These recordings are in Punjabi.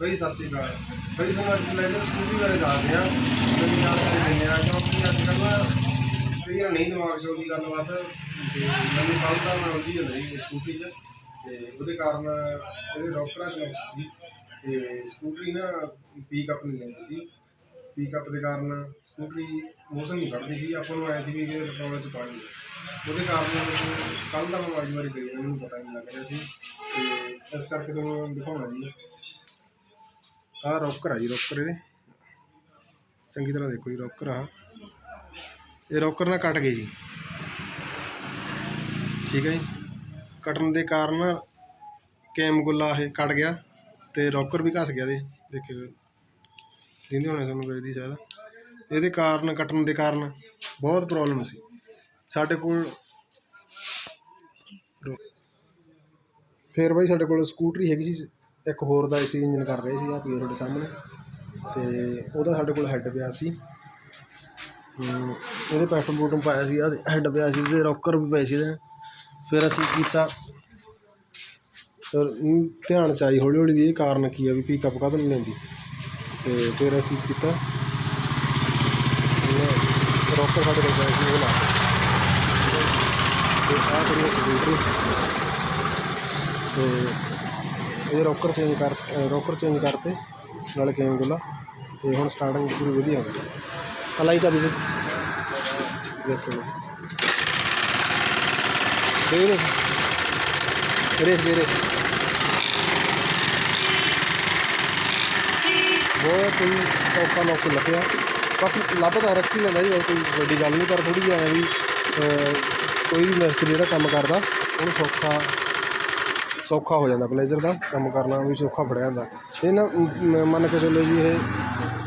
ਬਈ ਸਤਿ ਸ਼੍ਰੀ ਅਕਾਲ। ਬਈ ਸਾਨੂੰ ਅੱਜ ਲੈ ਸਕੂਟੀ ਬਾਰੇ ਦੱਸਦੇ ਆ ਜਿਹੜੀ ਜਾਣਕਾਰੀ ਦਿੰਦੇ ਆ, ਕਿਉਂਕਿ ਅੱਜ ਕੱਲ੍ਹ ਨਾ ਨਹੀਂ ਦਿਮਾਗ 'ਚ ਆਉਂਦੀ ਗੱਲਬਾਤ। ਤੇ ਮੈਨੂੰ ਕੱਲ੍ਹ ਮੈਂ ਆਉਂਦੀ ਹੁੰਦੀ ਸਕੂਟੀ 'ਚ। ਤੇ ਉਹਦੇ ਕਾਰਨ ਉਹਦੇ ਰੋਕਰਾਂ 'ਚ ਨੁਕਸ ਸੀ। ਤੇ ਸਕੂਟਰੀ ਨਾ ਪੀਕਅਪ ਨਹੀਂ ਲੈਂਦੀ ਸੀ। ਪੀਕਅਪ ਦੇ ਕਾਰਨ ਸਕੂਟਰੀ ਮੋਸ਼ਨ ਨਹੀਂ ਕੱਢਦੀ ਸੀ। ਆਪਾਂ ਨੂੰ ਆਇਆ ਸੀ ਵੀ ਇਹਦੇ ਪੈਟਰੋਲ 'ਚ ਪਾਣੀ ਉਹਦੇ ਕਾਰਨ ਕੱਲ੍ਹ ਦਾ ਮੈਂ ਵਾਰੀ ਵਾਰੀ ਗਈ ਮੈਨੂੰ ਪਤਾ ਨਹੀਂ ਲੱਗ ਰਿਹਾ ਸੀ। ਤੇ ਇਸ ਕਰਕੇ ਤੁਹਾਨੂੰ ਦਿਖਾਉਣਾ ਜੀ। ਆਹ ਰੋਕਰ ਆ ਜੀ, ਰੋਕਰ ਇਹਦੇ। ਚੰਗੀ ਤਰ੍ਹਾਂ ਦੇਖੋ ਜੀ, ਰੋਕਰ ਆ। ਇਹ ਰੋਕਰ ਨਾਲ ਕੱਟ ਗਏ ਜੀ। ਠੀਕ ਹੈ ਜੀ। ਕੱਟਣ ਦੇ ਕਾਰਨ ਕੈਮ ਗੁੱਲਾ ਇਹ ਕੱਟ ਗਿਆ ਤੇ ਰੋਕਰ ਵੀ ਘਸ ਗਿਆ ਦੇ। ਦੇਖਿਓ। ਦਿੰਦੇ ਹੋਣੇ ਤੁਹਾਨੂੰ ਵੇਚਦੀ ਸ਼ਾਇਦ। ਇਹਦੇ ਕਾਰਨ, ਕੱਟਣ ਦੇ ਕਾਰਨ ਬਹੁਤ ਪ੍ਰੋਬਲਮ ਸੀ। ਸਾਡੇ ਕੋਲ ਫਿਰ ਬਾਈ ਸਾਡੇ ਕੋਲ ਸਕੂਟਰੀ ਹੈਗੀ ਸੀ। ਇੱਕ ਹੋਰ ਦਾ ਅਸੀਂ ਇੰਜਨ ਕਰ ਰਹੇ ਸੀ ਆ ਪੀਓ ਤੁਹਾਡੇ ਸਾਹਮਣੇ। ਅਤੇ ਉਹਦਾ ਸਾਡੇ ਕੋਲ ਹੈੱਡ ਪਿਆ ਸੀ। ਉਹਦੇ ਇਹਦੇ ਪੈਟਰੋਲ ਬੂਟਮ ਪਾਇਆ ਸੀ ਆ ਹੈੱਡ ਪਿਆ ਸੀ ਅਤੇ ਰੋਕਰ ਵੀ ਪਏ ਸੀ ਇਹਦੇ। ਫਿਰ ਅਸੀਂ ਕੀਤਾ ਧਿਆਨ ਚ ਆਈ ਹੌਲੀ ਹੌਲੀ ਵੀ ਇਹ ਕਾਰਨ ਕੀ ਆ ਵੀ ਪਿਕਅਪ ਕਦੋਂ ਨਹੀਂ ਲੈਂਦੀ। ਅਤੇ ਫਿਰ ਅਸੀਂ ਕੀਤਾ ਰੋਕਰ ਸਾਡੇ ਕੋਲ ਪਿਆ ਸੀ, ਉਹ ਲਾ ਦਿੱਤਾ। ਆਹ ਕਰੀਏ ਸਕੂਟਰੀ ਤੇ ਇਹ ਰੋਕਰ ਚੇਂਜ ਕਰ, ਰੋਕਰ ਚੇਂਜ ਕਰਤੇ, ਨਾਲ ਕੇਮ ਗੁੱਲਾ ਤੇ ਹੁਣ ਸਟਾਰਟਿੰਗ ਪੂਰੀ ਵਧੀਆ ਹੋ ਗਈ। ਅਲਾਈ ਚਾਬੀ ਦੇ ਦੇਖੋ ਦੇ ਦੇ। ਰੇਸ ਦੇ ਰੇ ਬਹੁਤ ਹੀ ਔਖਾ ਲੋਕ ਲੱਗਿਆ ਬਾਕੀ ਲੱਭ ਤਾਂ ਰੱਖੀ ਲੈਂਦਾ ਜੀ ਵੈਸੇ ਕੋਈ ਵੱਡੀ ਗੱਲ ਨਹੀਂ, ਪਰ ਥੋੜੀ ਜਿਹੀ ਆਇਆ ਵੀ ਕੋਈ ਵੀ ਮਿਸਤਰੀ ਜਿਹੜਾ ਕੰਮ ਕਰਦਾ, ਉਹਨੂੰ ਸੌਖਾ ਸੌਖਾ ਹੋ ਜਾਂਦਾ ਬਲੇਜ਼ਰ ਦਾ, ਕੰਮ ਕਰਨਾ ਵੀ ਸੌਖਾ ਫੜਿਆ ਜਾਂਦਾ ਇਹ ਨਾ ਮੰਨ ਕੇ ਚੱਲੋ ਜੀ ਇਹ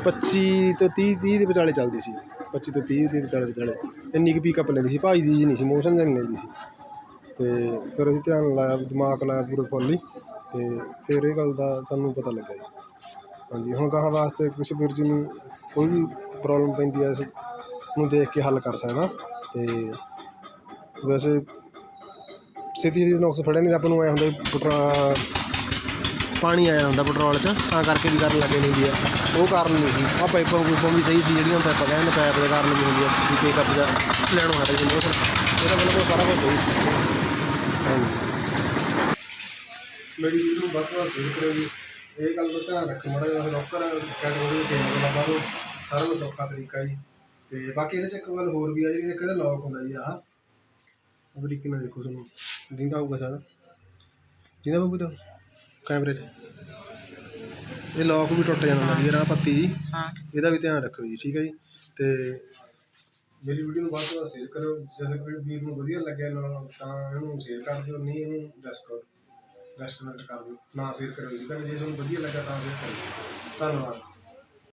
25 ਤੋਂ 30 30 ਦੇ ਵਿਚਾਲੇ ਚੱਲਦੀ ਸੀ। 25 ਤੋਂ 30 ਦੇ ਵਿਚਾਲੇ ਵਿਚਾਲੇ। ਇੰਨੀ ਕੁ ਪਿਕਅਪ ਲੈਂਦੀ ਸੀ, ਭਾਈ ਦੀ ਜੀ ਨਹੀਂ ਸੀ ਮੋਸ਼ਨ ਨਹੀਂ ਲੈਂਦੀ ਸੀ। ਤੇ ਫਿਰ ਅਸੀਂ ਧਿਆਨ ਲਾਇਆ, ਦਿਮਾਗ ਲਾਇਆ ਪੂਰੇ ਫੁੱਲ ਹੀ ਤੇ ਫਿਰ ਇਹ ਗੱਲ ਦਾ ਸਾਨੂੰ ਪਤਾ ਲੱਗਾ ਜੀ। ਹਾਂਜੀ, ਹੁਣ ਗਾਹਾਂ ਵਾਸਤੇ ਕਿਸੇ ਵੀਰ ਜੀ ਨੂੰ ਕੋਈ ਵੀ ਪ੍ਰੋਬਲਮ ਪੈਂਦੀ ਹੈ ਨੂੰ ਦੇਖ ਕੇ ਹੱਲ ਕਰ ਸਕਦਾ। ਤੇ ਵੈਸੇ ਛੇਤੀ ਛੇਤੀ ਨੁਕਸ ਫੜਿਆ ਨਹੀਂ ਤਾਂ ਆਪਾਂ ਨੂੰ ਐ ਹੁੰਦਾ ਪੈਟਰੋ- ਪਾਣੀ ਆਇਆ ਹੁੰਦਾ ਪੈਟਰੋਲ 'ਚ, ਤਾਂ ਕਰਕੇ ਵੀ ਕਰਨ ਲੱਗੇ ਹੁੰਦੀ ਆ ਉਹ ਕਾਰਨ ਨਹੀਂ ਸੀ। ਆ ਪਾਈਪਾਂ ਪੂਪਾਂ ਵੀ ਸਹੀ ਸੀ ਜਿਹੜੀਆਂ ਪਾਈਪਾਂ ਕਹਿੰਦੇ ਪਾਈਪ ਦੇ ਕਾਰਨ ਵੀ ਹੁੰਦੀ ਆ, ਵੀ ਪਿਕਅਪ ਦਾ ਲੈਣੋਂ ਹਟ ਜਾਂਦੀ ਉਹ ਇਹਦਾ ਬਿਲਕੁਲ ਸਾਰਾ ਕੁਝ ਸਹੀ ਸੀ। ਹਾਂਜੀ। ਮੇਰੀ ਵੀਡੀਓ ਵੱਧ ਤੋਂ ਵੱਧ ਸ਼ੇਅਰ ਕਰੋ ਜੀ। ਇਹ ਗੱਲ ਦਾ ਧਿਆਨ ਰੱਖੋ ਮਾੜਾ ਜਿਹਾ ਰੋਕਰ ਕੈਟਾਗਰੀ ਦੇ ਕੇਮ ਦਾ ਸਾਰਾ ਕੁਝ ਸੌਖਾ ਤਰੀਕਾ ਜੀ। ਤੇ ਬਾਕੀ ਇਹਦੇ ਚ ਇੱਕ ਗੱਲ ਹੋਰ ਵੀ ਆ ਜੀ ਇੱਕ ਇਹਦਾ ਲੌਕ ਹੁੰਦਾ ਜੀ, ਆਹ। ਬਰੀਕੀ ਨਾਲ ਦੇਖੋ ਤੁਹਾਨੂੰ ਦਿੰਦਾ ਹੋਊਗਾ ਸ਼ਾਇਦ ਦਿੰਦਾ ਬਾਬੂ ਤਾਂ ਕੈਮਰੇ 'ਚ ਇਹ ਲੌਕ ਵੀ ਟੁੱਟ ਜਾਂਦਾ ਹੁੰਦਾ ਜੀ ਰਾਹ ਪੱਤੀ ਜੀ। ਹਾਂ। ਇਹਦਾ ਵੀ ਧਿਆਨ ਰੱਖੋ ਜੀ ਠੀਕ ਹੈ ਜੀ। ਤੇ ਮੇਰੀ ਵੀਡੀਓ ਨੂੰ ਵੱਧ ਤੋਂ ਵੱਧ ਸ਼ੇਅਰ ਕਰੋ ਜੇ ਕੋਈ ਵੀਰ ਨੂੰ ਵਧੀਆ ਲੱਗਿਆ ਨਾ ਤਾਂ ਇਹਨੂੰ ਸ਼ੇਅਰ ਕਰ ਦਿਓ ਨਹੀਂ ਇਹਨੂੰ ਰੈਸਟੋਰੈਂਟ ਰੈਸਟੋਰੈਂਟ ਕਰ ਦਿਓ। ਨਾ ਸ਼ੇਅਰ ਕਰੋ ਜੀ। ਕਹਿੰਦੇ ਜੇ ਤੁਹਾਨੂੰ ਵਧੀਆ ਲੱਗਾ ਤਾਂ ਸ਼ੇਅਰ ਕਰੋ ਧੰਨਵਾਦ।